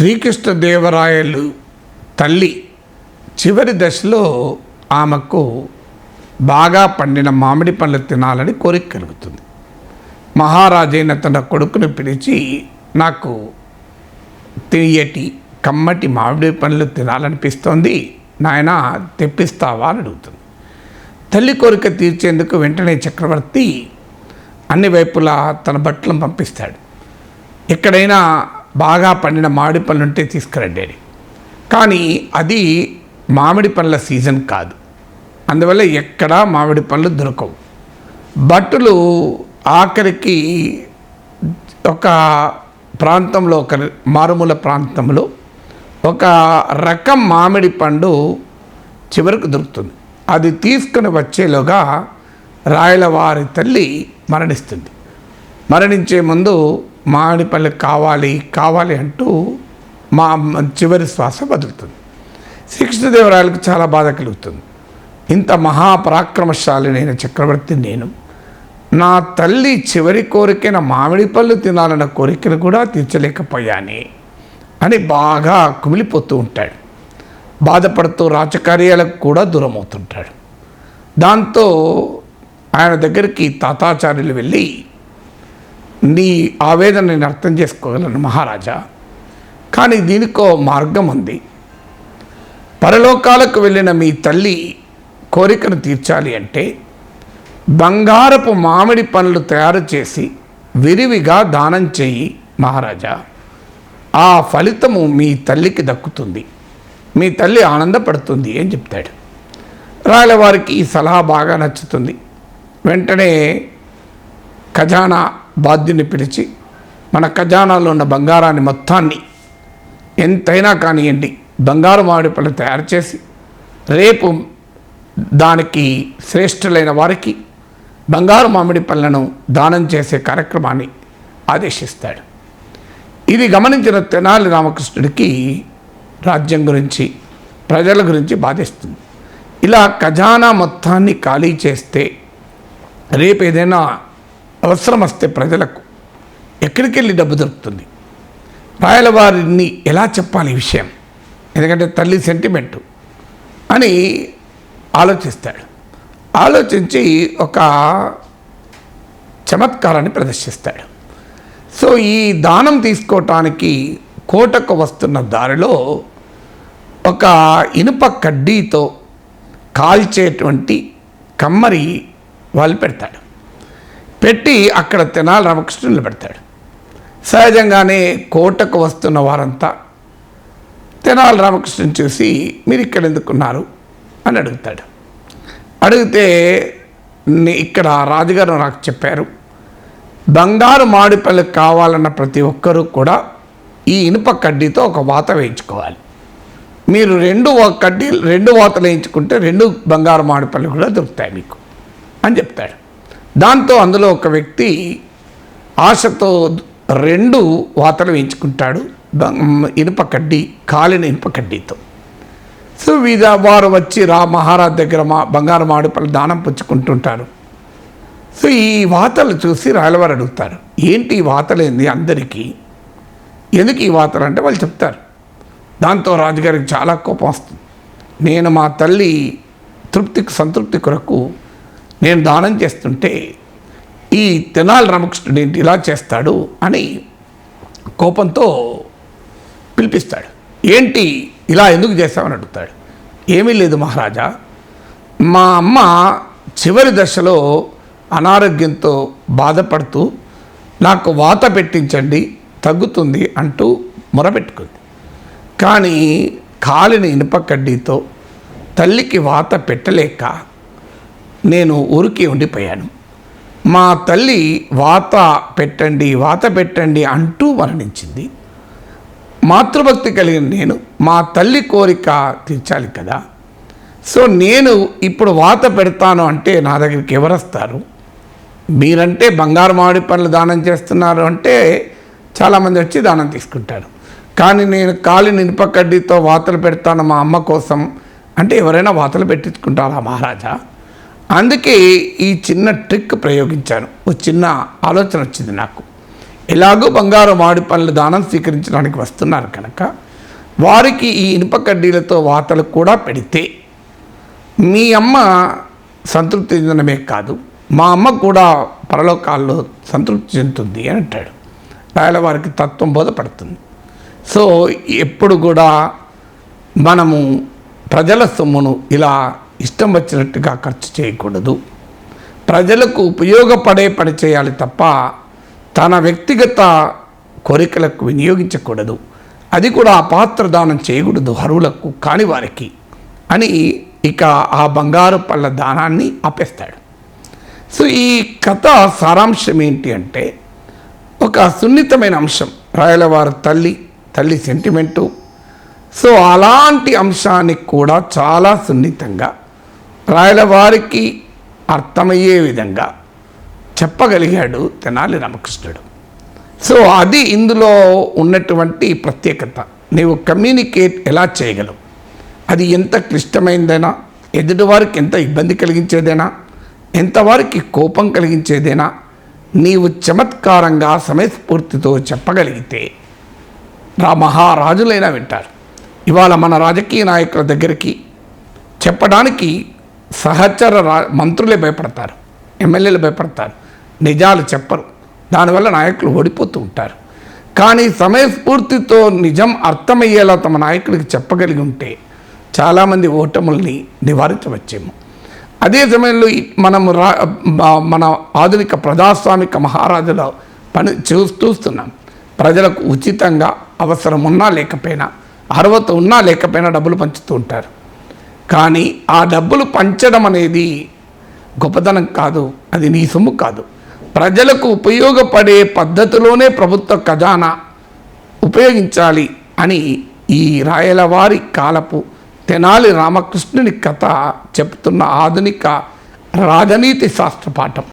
శ్రీకృష్ణదేవరాయలు తల్లి చివరి దశలో ఆమెకు బాగా పండిన మామిడి పండ్లు తినాలని కోరిక కలుగుతుంది. మహారాజైన తన కొడుకును పిలిచి నాకు తియ్యటి కమ్మటి మామిడి పండ్లు తినాలనిపిస్తోంది నాయన తెప్పిస్తావా అని అడుగుతుంది. తల్లి కోరిక తీర్చేందుకు వెంటనే చక్రవర్తి అన్ని వైపులా తన బట్టలను పంపిస్తాడు. ఎక్కడైనా బాగా పండిన మామిడి పళ్ళు ఉంటే తీసుకురండి అని కానీ అది మామిడి పళ్ళ సీజన్ కాదు. అందువల్ల ఎక్కడా మామిడి పళ్ళు దొరకవు. భట్టులు ఆఖరికి ఒక ప్రాంతంలో ఒక మారుమూల ప్రాంతంలో ఒక రకం మామిడి పండు చివరికి దొరుకుతుంది. అది తీసుకుని వచ్చేలోగా రాయలవారి తల్లి మరణిస్తుంది. మరణించే ముందు మామిడిపల్లి కావాలి కావాలి అంటూ మా చివరి శ్వాస బతుకుతుంది శ్రీకృష్ణదేవరాయలకు చాలా బాధ కలుగుతుంది. ఇంత మహాపరాక్రమశాలినైన చక్రవర్తి నేను. నా తల్లి చివరి కోరికైన మామిడి పళ్ళు తినాలన్న కోరికను కూడా తీర్చలేకపోయానే అని బాగా కుమిలిపోతూ ఉంటాడు. బాధపడుతూ రాజకార్యాలకు కూడా దూరం అవుతుంటాడు దాంతో ఆయన దగ్గరికి తాతాచార్యులు వెళ్ళి నీ ఆవేదన నేను అర్థం చేసుకోగలను మహారాజా. కానీ దీనికో మార్గం ఉంది. పరలోకాలకు వెళ్ళిన మీ తల్లి కోరికను తీర్చాలి అంటే బంగారపు మామిడి పనులు తయారు చేసి విరివిగా దానం చేయి మహారాజా. ఆ ఫలితము మీ తల్లికి దక్కుతుంది. మీ తల్లి ఆనందపడుతుంది అని చెప్తాడు. రాయలవారికి ఈ సలహా బాగా నచ్చుతుంది. వెంటనే ఖజానా బాధ్యుని పిలిచి మన ఖజానాలో ఉన్న బంగారాన్ని మొత్తాన్ని ఎంతైనా కానివ్వండి బంగారు మామిడి పళ్ళు తయారు చేసి రేపు దానికి శ్రేష్ఠులైన వారికి బంగారు మామిడి పళ్ళను దానం చేసే కార్యక్రమాన్ని ఆదేశిస్తాడు. ఇది గమనించిన తెనాలి రామకృష్ణుడికి రాజ్యం గురించి ప్రజల గురించి బాధిస్తుంది. ఇలా ఖజానా మొత్తాన్ని ఖాళీ చేస్తే రేపు ఏదైనా అవసరం వస్తే ప్రజలకు ఎక్కడికి వెళ్ళి డబ్బు దొరుకుతుంది? రాయలవారిని ఎలా చెప్పాలి ఈ విషయం? ఎందుకంటే తల్లి సెంటిమెంటు అని ఆలోచిస్తాడు. ఆలోచించి ఒక చమత్కారాన్ని ప్రదర్శిస్తాడు. సో ఈ దానం తీసుకోవటానికి కోటకు వస్తున్న దారిలో ఒక ఇనుప కడ్డీతో కాల్చేటువంటి కమ్మరి వాళ్ళు పెడతాడు. పెట్టి అక్కడ తెనాలి రామకృష్ణులు పెడతాడు సహజంగానే కోటకు వస్తున్న వారంతా తెనాలి రామకృష్ణుని చూసి మీరు ఇక్కడ ఎందుకున్నారు? అని అడుగుతాడు. అడిగితే ఇక్కడ రాజుగారు నాకు చెప్పారు బంగారు మామిడిపళ్ళు కావాలన్న ప్రతి ఒక్కరూ కూడా ఈ ఇనుప కడ్డీతో ఒక వాత వేయించుకోవాలి. మీరు రెండు కడ్డీ రెండు వాతలు వేయించుకుంటే రెండు బంగారు మామిడిపళ్ళు కూడా దొరుకుతాయి మీకు. అని చెప్తాడు. దాంతో అందులో ఒక వ్యక్తి ఆశతో రెండు వాతలు వేయించుకుంటాడు. ఇనుప కడ్డీ కాలిన ఇనుప కడ్డీతో. సో వీధ వారు వచ్చి రా మహారాజ్ దగ్గర మా బంగారు మామిడిపళ్ళు దానం పుచ్చుకుంటుంటారు. సో ఈ వాతలు చూసి రాయలవారు అడుగుతారు ఏంటి ఈ వాతలు ఏంది అందరికీ? ఎందుకు ఈ వాతలు? అంటే వాళ్ళు చెప్తారు. దాంతో రాజుగారికి చాలా కోపం వస్తుంది. నేను మా తల్లి తృప్తికి సంతృప్తి కొరకు నేను దానం చేస్తుంటే ఈ తెనాలి రామకృష్ణుడు ఏంటి ఇలా చేస్తాడు అని కోపంతో పిలిపిస్తాడు. ఏంటి ఇలా ఎందుకు చేస్తామని అడుగుతాడు. ఏమీ లేదు మహారాజా మా అమ్మ చివరి దశలో అనారోగ్యంతో బాధపడుతూ నాకు వాత పెట్టించండి తగ్గుతుంది అంటూ మొరపెట్టుకుంది. కానీ కాలిన ఇనుప కడ్డీతో తల్లికి వాత పెట్టలేక నేను ఉరికి ఉండిపోయాను. మా తల్లి వాత పెట్టండి వాత పెట్టండి అంటూ మరణించింది. మాతృభక్తి కలిగిన నేను మా తల్లి కోరిక తీర్చాలి కదా. సో నేను ఇప్పుడు వాత పెడతాను అంటే నా దగ్గరికి ఎవరు వస్తారు? మీరంటే బంగారు మామిడి పనులు దానం చేస్తున్నారు అంటే చాలామంది వచ్చి దానం తీసుకుంటారు. కానీ నేను కాలి నినుప కడ్డీతో వాతలు పెడతాను మా అమ్మ కోసం అంటే ఎవరైనా వాతలు పెట్టించుకుంటారా మహారాజా? అందుకే ఈ చిన్న ట్రిక్ ప్రయోగించాను. ఒక చిన్న ఆలోచన వచ్చింది నాకు. ఎలాగో బంగారు మాడి పనులు దానం స్వీకరించడానికి వస్తున్నారు కనుక వారికి ఈ ఇనుప కడ్డీలతో వాతలు కూడా పెడితే మీ అమ్మ సంతృప్తి చెందడమే కాదు మా అమ్మ కూడా పరలోకాల్లో సంతృప్తి చెందుతుంది అని అంటాడు. రాయల వారికి తత్వం బోధపడుతుంది. సో ఎప్పుడు కూడా మనము ప్రజల సొమ్మును ఇలా ఇష్టం వచ్చినట్టుగా ఖర్చు చేయకూడదు. ప్రజలకు ఉపయోగపడే పని చేయాలి తప్ప తన వ్యక్తిగత కోరికలకు వినియోగించకూడదు. అది కూడా పాత్ర దానం చేయకూడదు హరువులకు కాని వారికి అని ఇక ఆ బంగారు పళ్ళ దానాన్ని ఆపేస్తాడు. సో ఈ కథ సారాంశం ఏంటి అంటే ఒక సున్నితమైన అంశం. రాయలవారి తల్లి తల్లి సెంటిమెంటు సో అలాంటి అంశానికి కూడా చాలా సున్నితంగా రాయలవారికి అర్థమయ్యే విధంగా చెప్పగలిగాడు తెనాలి రామకృష్ణుడు. సో అది ఇందులో ఉన్నటువంటి ప్రత్యేకత. నీవు కమ్యూనికేట్ ఎలా చేయగలవు? అది ఎంత క్లిష్టమైందైనా ఎదుటివారికి ఎంత ఇబ్బంది కలిగించేదైనా ఎంతవారికి కోపం కలిగించేదైనా నీవు చమత్కారంగా సమయస్ఫూర్తితో చెప్పగలిగితే రా మహారాజులైనా వింటారు. ఇవాళ మన రాజకీయ నాయకుల దగ్గరికి చెప్పడానికి సహచర రా మంత్రులే భయపడతారు ఎమ్మెల్యేలు భయపడతారు నిజాలు చెప్పరు. దానివల్ల నాయకులు ఓడిపోతూ ఉంటారు. కానీ సమయస్ఫూర్తితో నిజం అర్థమయ్యేలా తమ నాయకుడికి చెప్పగలిగి ఉంటే చాలామంది ఓటముల్ని నివారించవచ్చేమో. అదే సమయంలో మనం మనము రా మన ఆధునిక ప్రజాస్వామిక మహారాజుల పని చూస్తూస్తున్నాం చూస్తున్నాం ప్రజలకు ఉచితంగా అవసరం ఉన్నా లేకపోయినా అర్హత ఉన్నా లేకపోయినా డబ్బులు పంచుతూ ఉంటారు. కానీ ఆ డబ్బులు పంచడం అనేది గొప్పతనం కాదు అది నీ సొమ్ము కాదు. ప్రజలకు ఉపయోగపడే పద్ధతిలోనే ప్రభుత్వ ఖజానా ఉపయోగించాలి అని ఈ రాయలవారి కాలపు తెనాలి రామకృష్ణుని కథ చెప్తున్న ఆధునిక రాజనీతి శాస్త్ర పాఠం.